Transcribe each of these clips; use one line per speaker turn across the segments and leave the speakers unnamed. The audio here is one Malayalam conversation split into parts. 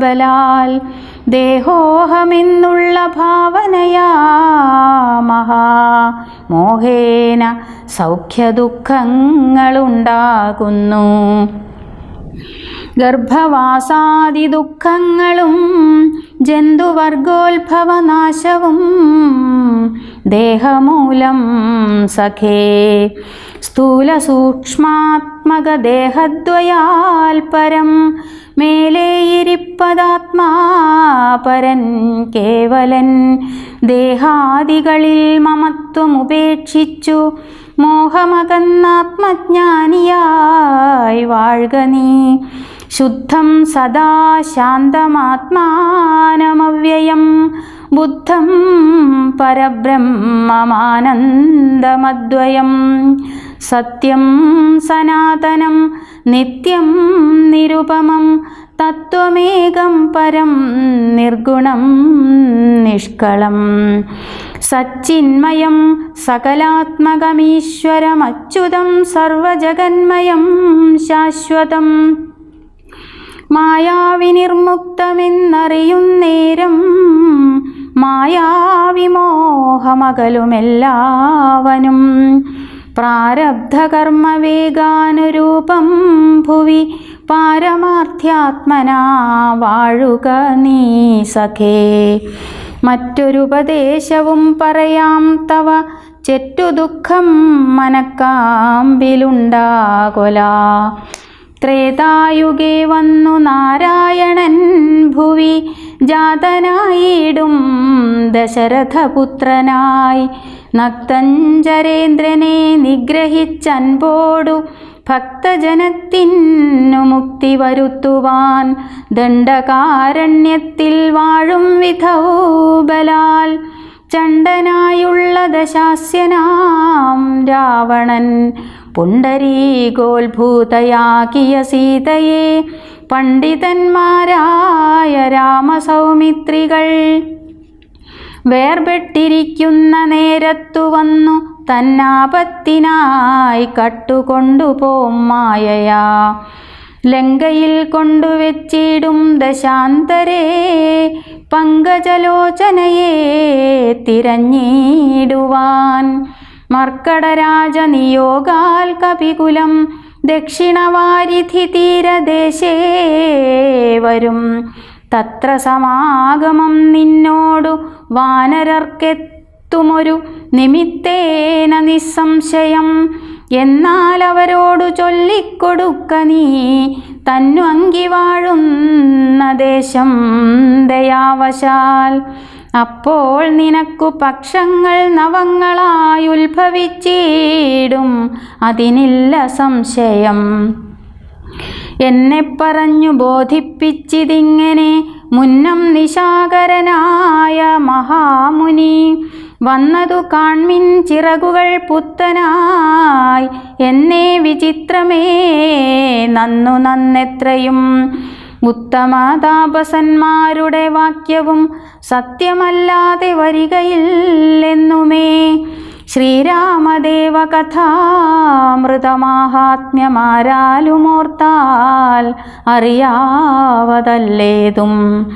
ബലാൽ ദേഹോഹമെന്നുള്ള ഭാവനയാ മഹാമോഹേന സൗഖ്യദുഃഖങ്ങളുണ്ടാകുന്നു. ഗർഭവാസാദി ദുഃഖങ്ങളും ജന്തുവർഗോത്ഭവനാശവും ദേഹമൂലം സഖേ. സ്ഥൂല സൂക്ഷ്മാത്മക ദേഹദ്വയാൽ പരം മേലേയിരിപ്പതാത്മാ പരൻ കേവലൻ. ദേഹാദികളിൽ മമത്വമുപേക്ഷിച്ചു മോഹമകന്നാത്മജ്ഞാനിയായി വാഴ്ക നീ. ശുദ്ധം സദാ ശാന്തമാത്മാനമവ്യയം. ബുദ്ധം പരബ്രഹ്മമാനന്ദമദ്വയം. സത്യം സനാതനം നിത്യം നിരുപമം തത്വമേകം പരം നിർഗുണം നിഷ്കളം. സച്ചിന്മയം സകലാത്മകമീശ്വരമച്യുതം സർവജഗന്മയം ശാശ്വതം. മായാവിനിർമുക്തമെന്നറിയുന്നേരം മായാവിമോഹമകലുമെല്ലാവനും പ്രാരബ്ധകർമ്മവേഗാനുരൂപം ഭുവി പാരമാർത്ഥ്യാത്മനാ വാഴുക നീ സഖേ. മറ്റൊരുപദേശവും പറയാം തവ ചെറ്റു ദുഃഖം മനക്കാമ്പിലുണ്ടാകൊല. ത്രേതായുഗേ വന്നു നാരായണൻ ഭുവി. ജാതനായിടും ദശരഥപുത്രനായി. നക്തഞ്ചരേന്ദ്രനെ നിഗ്രഹിച്ചൻപോടു ഭക്തജനത്തിനു മുക്തി വരുത്തുവാൻ. ദണ്ഡകാരണ്യത്തിൽ വാഴും വിധൗബലാൽ ചണ്ടനായുള്ള ദശാസ്യനാം രാവണൻ. പുണ്ടരീകോത്ഭൂതയാക്കിയ സീതയെ പണ്ഡിതന്മാരായ രാമസൗമിത്രികൾ വേർപെട്ടിരിക്കുന്ന നേരത്തു വന്നു തന്നാപത്തിനായി കട്ടുകൊണ്ടുപോം മായയാ. ലങ്കയിൽ കൊണ്ടുവച്ചിടും ദശാന്തരേ പങ്കജലോചനയെ തിരഞ്ഞിടുവാൻ. മർക്കടരാജനിയോഗാൽ കപികുലം ദക്ഷിണവാരിധി തീരദേശേ വരും. തത്ര സമാഗമം നിന്നോടു വാനരർക്കെത്തുമൊരു നിമിത്തേന നിസ്സംശയം. എന്നാൽ അവരോടു ചൊല്ലിക്കൊടുക്ക നീ തന്നു അങ്കിവാഴുന്ന ദേശം ദയാവശാൽ. അപ്പോൾ നിനക്കു പക്ഷങ്ങൾ നവങ്ങളായി ഉത്ഭവിച്ചിടും. അതിനില്ല സംശയം. എന്നെ പറഞ്ഞു ബോധിപ്പിച്ചിതിങ്ങനെ മുന്നം നിശാകരനായ മഹാമുനി വന്നതു കാൺമിൻ ചിറകുകൾ പുത്തനായി. എന്നെ വിചിത്രമേ നന്നു നന്നെത്രയും ഉത്തമതാപസന്മാരുടെ വാക്യവും സത്യമല്ലാതെ വരികയില്ലെന്നുമേ. ശ്രീരാമദേവ കഥാമൃതമാഹാത്മ്യമാരാലുമോർത്താൽ അറിയാവതല്ലേതും.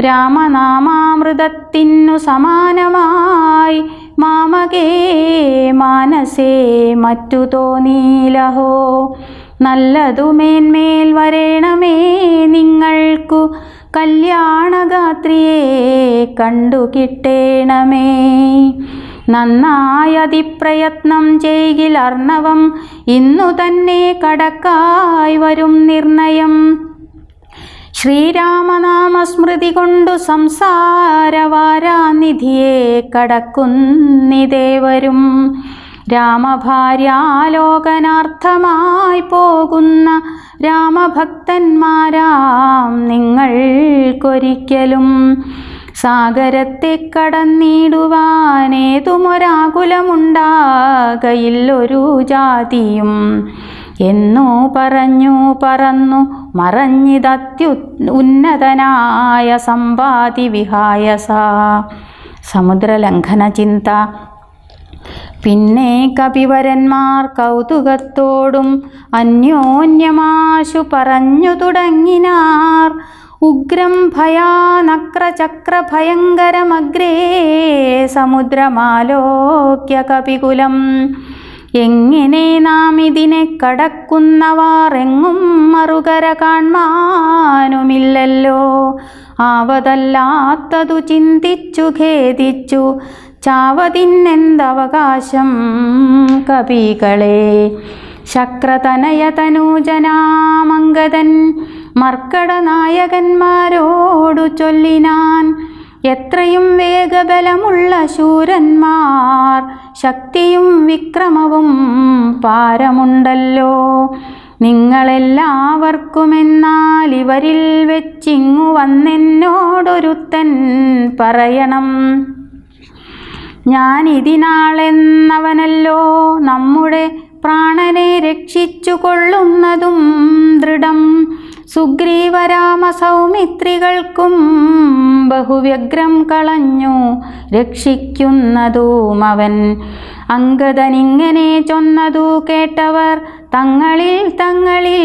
രാമനാമാമൃതത്തിനു സമാനമായി മാമകേ മാനസേ മറ്റു തോന്നീലഹോ. നല്ലതുമേന്മേൽ വരേണമേ നിങ്ങൾക്കു കല്യാണഗാത്രിയെ കണ്ടു കിട്ടേണമേ. നന്നായതിപ്രയത്നം ചെയ്യിൽ അർണവം ഇന്നു തന്നെ കടക്കായി വരും നിർണയം. ശ്രീരാമനാമസ്മൃതി കൊണ്ടു സംസാരവാരാനിധിയെ കടക്കുന്നിതേവരും. രാമഭാര്യാലോകനാർത്ഥമായി പോകുന്ന രാമഭക്തന്മാരാം നിങ്ങൾക്കൊരിക്കലും സാഗരത്തെ കടന്നിടുവാനേതുമൊരാകുലമുണ്ടാകയില്ലൊരു ജാതിയും. എന്നു പറഞ്ഞു പറന്നു മറഞ്ഞിതത്യു ഉന്നതനായ സമ്പാതി വിഹായസ സമുദ്രലംഘന ചിന്ത പിന്നെ കപിവരന്മാർ കൗതുകത്തോടും അന്യോന്യമാശു പറഞ്ഞു തുടങ്ങിനാർ. ഉഗ്രം ഭയാനക്രചക്രഭയങ്കരമഗ്രേ സമുദ്രമാലോക്യ കപികുലം. എങ്ങനെ നാം ഇതിനെ കടക്കുന്നവാർ എങ്ങും മറുകര കാൺമാനുമില്ലല്ലോ ആവതല്ലാത്തതു ചിന്തിച്ചു ഖേദിച്ചു. ചാവതിന്നെന്തവകാശം? കവികളെ ശക്രതനയതനൂജനാമംഗതൻ മർക്കടനായകന്മാരോടു ചൊല്ലിനാൻ എത്രയും വേഗബലമുള്ള ശൂരന്മാർ ശക്തിയും വിക്രമവും പാരമുണ്ടല്ലോ. നിങ്ങളെല്ലാവർക്കുമെന്നാൽ ഇവരിൽ വെച്ചിങ്ങു വന്നെന്നോടൊരുത്തൻ പറയണം. ഞാൻ ഇതിനാളെന്നവനല്ലോ നമ്മുടെ പ്രാണനെ രക്ഷിച്ചു കൊള്ളുന്നതും ദൃഢം. സുഗ്രീവരാമ സൗമിത്രികൾക്കും ബഹുവ്യഗ്രം കളഞ്ഞു രക്ഷിക്കുന്നതും അവൻ. അങ്കദനിങ്ങനെ ചൊന്നതു കേട്ടവർ തങ്ങളിൽ തങ്ങളിൽ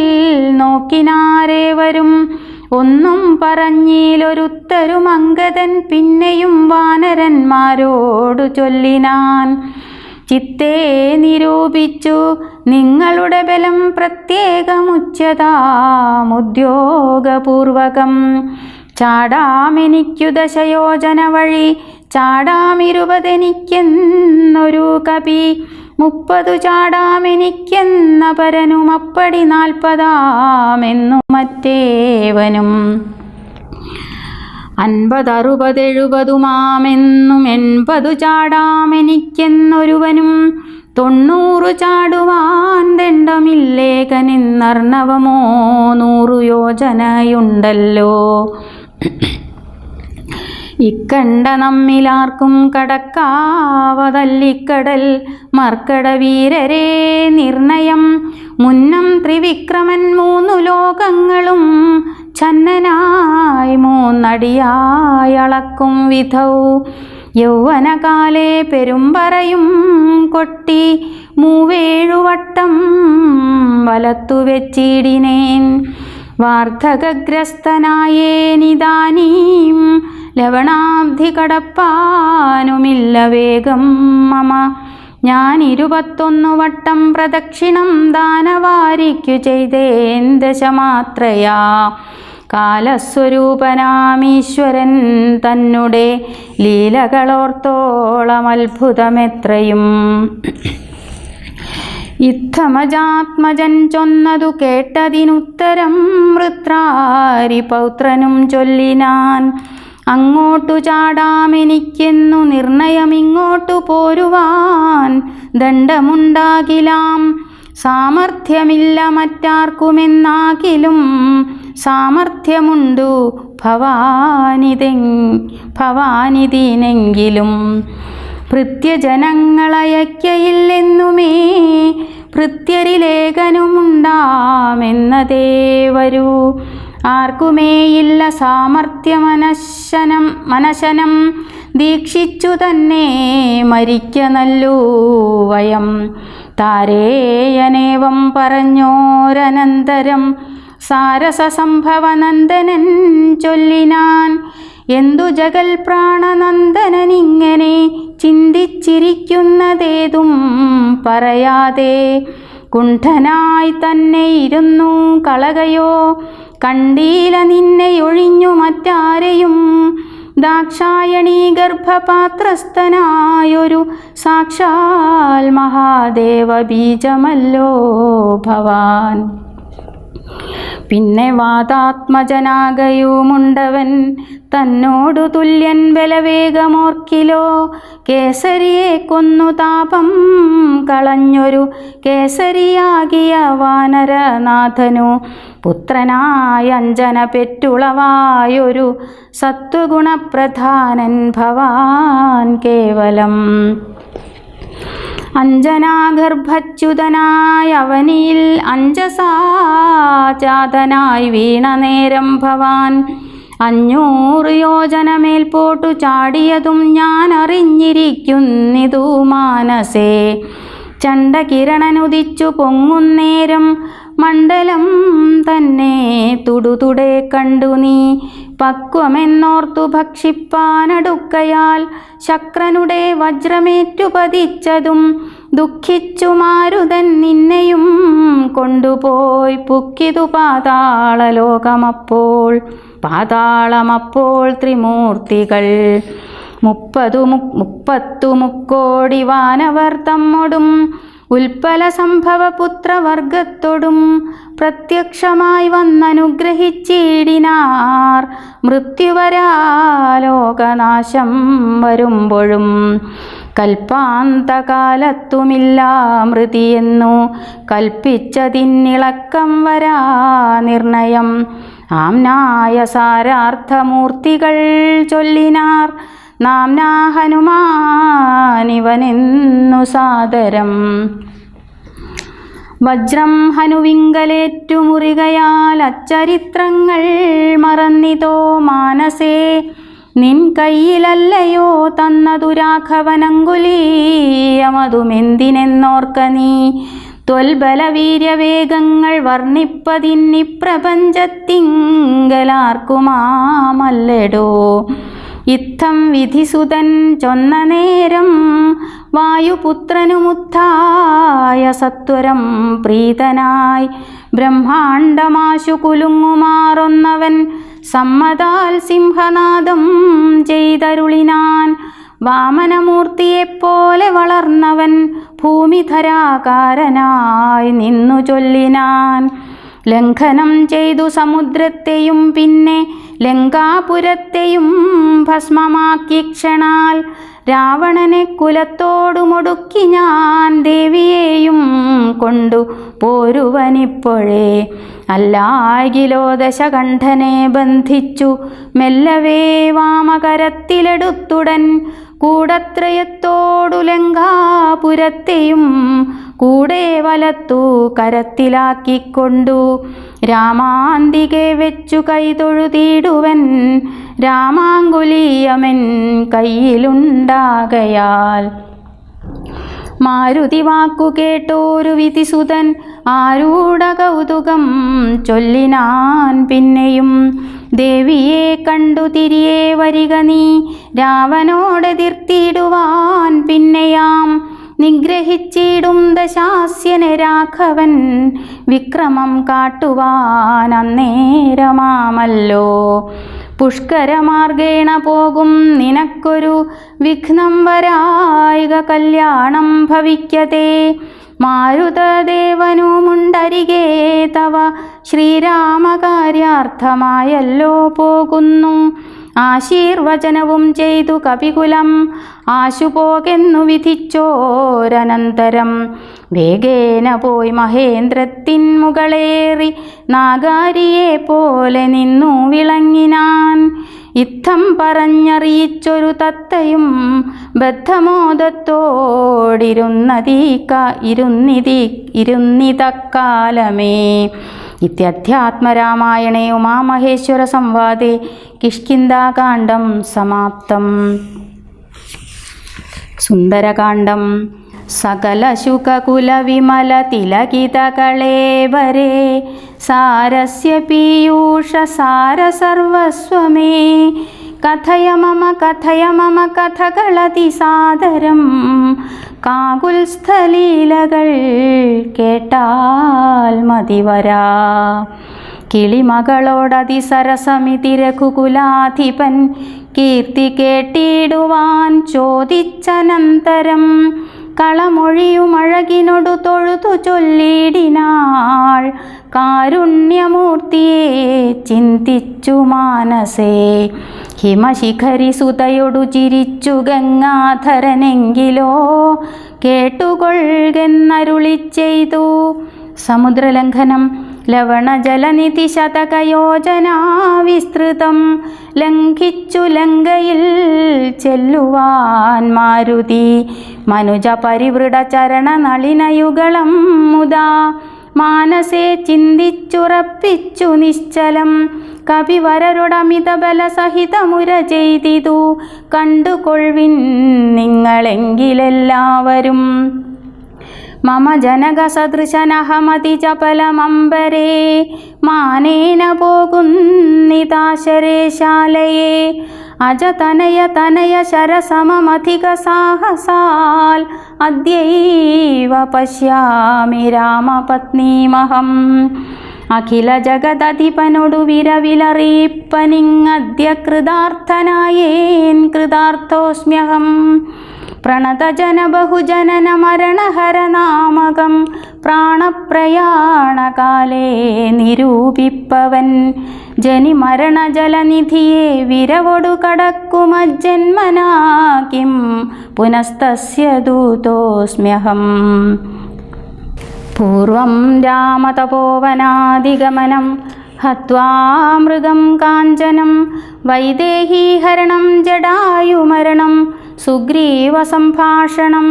നോക്കിനാരേവരും ഒന്നും പറഞ്ഞിലൊരുത്തരും അങ്കദൻ പിന്നെയും വാനരന്മാരോടു ചൊല്ലിനാൻ. ചിത്തേ നിരൂപിച്ചു നിങ്ങളുടെ ബലം പ്രത്യേകമുച്ചതാമുദ്യോഗപൂർവകം ചാടാമെനിക്കു ദശയോജന വഴി ചാടാമിരുപതെനിക്കെന്നൊരു കവി. മുപ്പതു ചാടാമെനിക്കെന്ന പരനും അപ്പടി നാൽപ്പതാമെന്നു മറ്റേവനും. അൻപതറുപതെഴുപതുമാമെന്നും എൺപതു ചാടാമെനിക്കെന്നൊരുവനും. തൊണ്ണൂറു ചാടുവാൻ ദണ്ഡമില്ലേകനെന്നർണവമോ നൂറു യോജനയുണ്ടല്ലോ. ഇക്കണ്ട നമ്മിലാർക്കും കടക്കാവതല്ലിക്കടൽ മർക്കടവീരരെ നിർണയം. മുന്നം ത്രിവിക്രമൻ മൂന്നു ലോകങ്ങളും ചന്നനായി മൂന്നടിയായളക്കും വിധൗ. യൗവനകാലേ പെരുമ്പറയും കൊട്ടി മൂവേഴുവട്ടം വലത്തു വെച്ചിടിനേൻ. വാർദ്ധകഗ്രസ്തനായേനിതാനീം ലവണാബ്ധി കടപ്പാനുമില്ല വേഗം മമ. ഞാൻ ഇരുപത്തൊന്നു വട്ടം പ്രദക്ഷിണം ദാനവാരിക്കു ചെയ്തേൻ ദശമാത്രയാ. കാലസ്വരൂപനാമീശ്വരൻ തന്നെ ലീലകളോർത്തോളം അത്ഭുതമെത്രയും. ഇത്തമജാത്മജൻ ചൊന്നതു കേട്ടതിനുത്തരം വൃത്രാരി പൗത്രനും ചൊല്ലിനാൻ അങ്ങോട്ടു ചാടാമെനിക്കെന്നു നിർണയമിങ്ങോട്ടു പോരുവാൻ ദണ്ഡമുണ്ടാകിലാം. സാമർഥ്യമില്ല മറ്റാർക്കുമെന്നാകിലും സാമർഥ്യമുണ്ടു ഭവാനിതെ ഭവാനിതീനെങ്കിലും. ഭൃത്യജനങ്ങളയക്കയില്ലെന്നുമേ ഭൃത്യരിലേഖനുമുണ്ടാമെന്നതേ വരൂ. ആർക്കുമേയില്ല സാമർഥ്യമനശനം മനശനം ദീക്ഷിച്ചു തന്നെ മരിക്ക നല്ലൂവയം താരേയനേവം പറഞ്ഞോരനന്തരം. സാരസസംഭവനന്ദനൻ ചൊല്ലിനാൻ. എന്തു ജഗൽ പ്രാണനന്ദനനിങ്ങനെ ചിന്തിച്ചിരിക്കുന്നതേതും പറയാതെ. കുണ്ഠനായി തന്നെ ഇരുന്നു കളകയോ കണ്ടീല നിന്നെ ഒഴിഞ്ഞു മറ്റാരെയും. ദാക്ഷായണി ഗർഭപാത്രസ്ഥനായൊരു സാക്ഷാൽ മഹാദേവ ബീജമല്ലോ ഭവാൻ. പിന്നെ വാതാത്മജനാകയുമുണ്ടവൻ തന്നോടു തുല്യൻ ബലവേഗമോർക്കിലോ. കേസരിയെ കൊന്നു താപം കളഞ്ഞൊരു കേസരിയാകിയ വാനരനാഥനു. പുത്രനായ അഞ്ജന പെറ്റുളവായൊരു സത്വഗുണപ്രധാനൻ ഭവാൻ കേവലം. അഞ്ജനാഗർഭച്യുതനായ അവനിൽ അഞ്ജസാജാതനായി വീണ നേരം ഭവാൻ. അഞ്ഞൂറ് യോജന മേൽപോട്ടു ചാടിയതും ഞാൻ അറിഞ്ഞിരിക്കുന്നിതു മാനസേ ചണ്ടകിരണനുദിച്ചു പൊങ്ങുന്നേരം മണ്ഡലം തന്നെ തുടുതുടെ കണ്ടു നീ. പക്വമെന്നോർത്തു ഭക്ഷിപ്പാനടുക്കയാൽ ശക്രനുടെ വജ്രമേറ്റു പതിച്ചതും നിന്നെയും കൊണ്ടുപോയി പുക്കിതു പാതാളലോകമപ്പോൾ. പാതാളമപ്പോൾ ത്രിമൂർത്തികൾ. മുപ്പതു മുപ്പത്തു മുക്കോടി വാനവർ തമ്മൊടും ഉൽപ്പല സംഭവ പുത്രവർഗത്തോടും പ്രത്യക്ഷമായി വന്നനുഗ്രഹിച്ചിടിനാർ. മൃത്യുവരാലോകനാശം വരുമ്പോഴും കൽപ്പാന്തകാലത്തുമില്ല മൃതിയെന്നു കൽപ്പിച്ചതിന്നിളക്കം വരാ നിർണയം. ആംനായ സാരാർത്ഥമൂർത്തികൾ ചൊല്ലിനാർ. നാംനാ ഹനുമാനിവനെന്നു സാദരം. വജ്രം ഹനുവിങ്കലേറ്റുമുറികയാൽ അച്ചരിത്രങ്ങൾ മറന്നിതോ മാനസേ. നിൻ കയ്യിലല്ലയോ തന്നതു രാഘവനങ്കുലീയമതുമെന്തിനെന്നോർക്ക നീ? ത്വൽബലവീര്യവേഗങ്ങൾ വർണിപ്പതിന്നി പ്രപഞ്ചത്തിങ്കലാർക്കുമാമല്ലടോ. ഇത്തം വിധിസുതൻ ചൊന്ന നേരം വായുപുത്രനുമുത്തായ സത്വരം പ്രീതനായി. ബ്രഹ്മാണ്ടമാശു കുലുങ്ങുമാറൊന്നവൻ സമ്മതാൽ സിംഹനാദം ചെയ്തരുളിനാൻ. വാമനമൂർത്തിയെപ്പോലെ വളർന്നവൻ ഭൂമിധരാകാരനായി നിന്നു ചൊല്ലിനാൻ ലംഘനം ചെയ്തു സമുദ്രത്തെയും പിന്നെ ലങ്കാപുരത്തെയും ഭസ്മമാക്കി ക്ഷണാൽ രാവണനെ കുലത്തോടുമൊടുക്കി ഞാൻ ദേവിയെയും കൊണ്ടു പോരുവനിപ്പോഴേ. അല്ലാകിലോ ദശകണ്ഠനെ ബന്ധിച്ചു മെല്ലവേ വാമകരത്തിലെടുത്തുടൻ കൂടത്രയത്തോടു ലങ്കാപുരത്തെയും കൂടെ വലത്തു കരത്തിലാക്കിക്കൊണ്ടു. രാമാന്തികെ വെച്ചു കൈതൊഴുതിടുവൻ രാമാങ്കുലീയമൻ കയ്യിലുണ്ടാകയാൽ. മാരുതി വാക്കു കേട്ടോരു വിധിസുതൻ ആരൂഢ കൗതുകം ചൊല്ലിനാൻ പിന്നെയും ദേവിയെ കണ്ടു തിരിയെ വരിക നീ. രാവനോടെതിർത്തിടുവാൻ പിന്നെയാം. നിഗ്രഹിച്ചിടും ദശാസ്യനെ രാഘവൻ. വിക്രമം കാട്ടുവാൻ അന്നേരമാമല്ലോ. പുഷ്കരമാർഗേണ പോകും നിനക്കൊരു വിഘ്നം വരായിക കല്യാണം ഭവിക്കതേ. മാരുതദേവനുമുണ്ടരികേ തവ ശ്രീരാമകാര്യാർത്ഥമായല്ലോ പോകുന്നു. ആശീർവചനവും ചെയ്തു കപികുലം ആശുപോകെന്നു വിധിച്ചോരനന്തരം. വേഗേന പോയി മഹേന്ദ്രത്തിൻ മുകളേറി നാഗാരിയെ പോലെ നിന്നു വിളങ്ങിനാൻ. ഇത്തം പറഞ്ഞറിയിച്ചൊരു തത്തയും ബദ്ധമോദത്തോടിരുന്നതീക്ക ഇരുന്നിതി ഇരുന്നിതക്കാലമേ. ഇത്യധ്യാത്മരാമായണേ ഉമാമഹേശ്വര സംവാദേ കിഷ്കിന്താകാന്ഡം സമാപ്തം സുന്ദരകാന്ഡം सकलशुककुलविमलतिलकितकळेवरे सारस्य पीयूषसारसर्वस्वमे കഥയ മമ കഥയ മമ കഥകളതിസാദരം കാകുൽസ്ഥലീലകൾ കേട്ടാൽ മതിവരാ. കിളിമകളോടതിസരസമിതി രഘുകുലാധിപൻ കീർത്തി കേട്ടിടുവാൻ ചോദിച്ചനന്തരം. കളമൊഴിയുമഴകിനൊടു തൊഴുതു ചൊല്ലിടിനാൻ കാരുണ്യമൂർത്തിയെ ചിന്തിച്ചു മാനസേ. ഹിമശിഖരി സുതയൊടു ചിരിച്ചു ഗംഗാധരനെങ്കിലോ കേട്ടുകൊള്ളുകെന്നരുളി ചെയ്തു. സമുദ്രലംഘനം ലവണജലനിധി ശതകയോജനാ വിസ്തൃതം ലംഘിച്ചു ലങ്കയിൽ ചെല്ലുവാൻ മാരുതി മനുജ പരിവൃട ചരണ നളിനയുഗളം മുതാ മാനസേ ചിന്തിച്ചുറപ്പിച്ചു നിശ്ചലം. കവിവരരുടമിത ബലസഹിതമുര ചെയ്തിതു. കണ്ടുകൊൾവിൻ നിങ്ങളെങ്കിലെല്ലാവരും. മമ ജനകസദൃശനഹമതി ചപലമമ്പരേ മാനേന പോകുന്നിതാശരേ ശാലയേ. അജതനയ തനയ ശരസമമധികസാഹസാൽ അദ്യൈവ പശ്യാമി രാമപത്നീമഹം. അഖില ജഗദധിപനൊടു വിരവിലറിയിപ്പനിങ്ങദ്യ കൃതാർത്ഥനായേൻ കൃതാർത്ഥോസ്മ്യഹം. പ്രണതജന ബഹുജനന മരണഹരനാമകം പ്രാണപ്രയാണകാലേ നിരൂപിപ്പവൻ. ജനിമരണജലനിധിയെ വിരവൊടു കടക്കുമജ്ജന്മനാ കിം പുനസ്തസ്യ ദൂതോസ്മ്യഹം. പൂർവം രാമതപോവനാദിഗമനം ഹത്വാ കാഞ്ചനം വൈദേഹീഹരണം ജടായുമരണം സുഗ്രീവസംഭാഷണം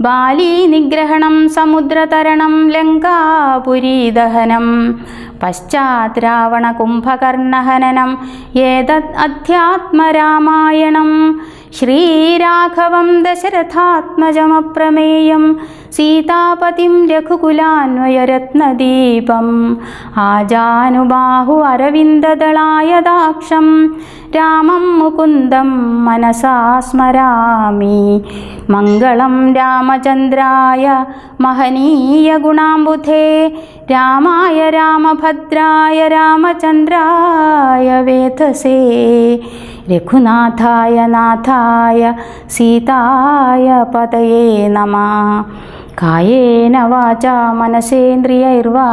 ബാലീനിഗ്രഹണം സമുദ്രതരണം ലങ്കാപുരീദഹനം പശ്ചാത് രാവണകുംഭകർണഹനനം ഏതത് അധ്യാത്മരാമായണം. ശ്രീരാഘവം ദശരഥാത്മജമപ്രമേയം സീതാപതിം രഘുകുലാന്വയരത്നദീപം. ആജാനുബാഹു അരവിന്ദദളായദാക്ഷം രാമം മുകുന്ദം മനസാ സ്മരാമി മംഗളം രാമചന്ദ്രായ മഹനീയ ഗുണാംബുധേ രാമായ രാമഭദ്രായ രാമചന്ദ്രായ വേധസേ രഘുനാഥായ നാഥായ സീതായ പതയേ നമ. കായേന വാച മനസേന്ദ്രിയൈർവാ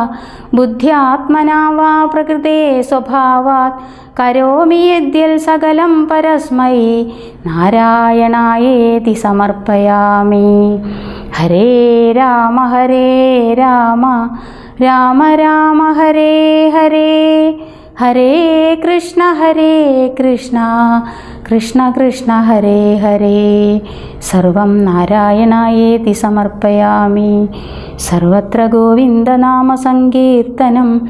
ബുദ്ധ്യാത്മനാ വാ പ്രകൃതേ സ്വഭാവാത് കരോമി യദ്യൽ സകലം പരസ്മൈ. നാരായണായേതി സമർപ്പയാമി. ഹരേ രാമ ഹരേ രാമ. രാമ രാമ ഹരേ ഹരേ. ഹരേ കൃഷ്ണ ഹരേ കൃഷ്ണ. കൃഷ്ണ കൃഷ്ണ ഹരേ ഹരേ. സർവം നാരായണായേതി സമർപ്പയാമി. സർവത്ര ഗോവിന്ദനാമസങ്കീർത്തനം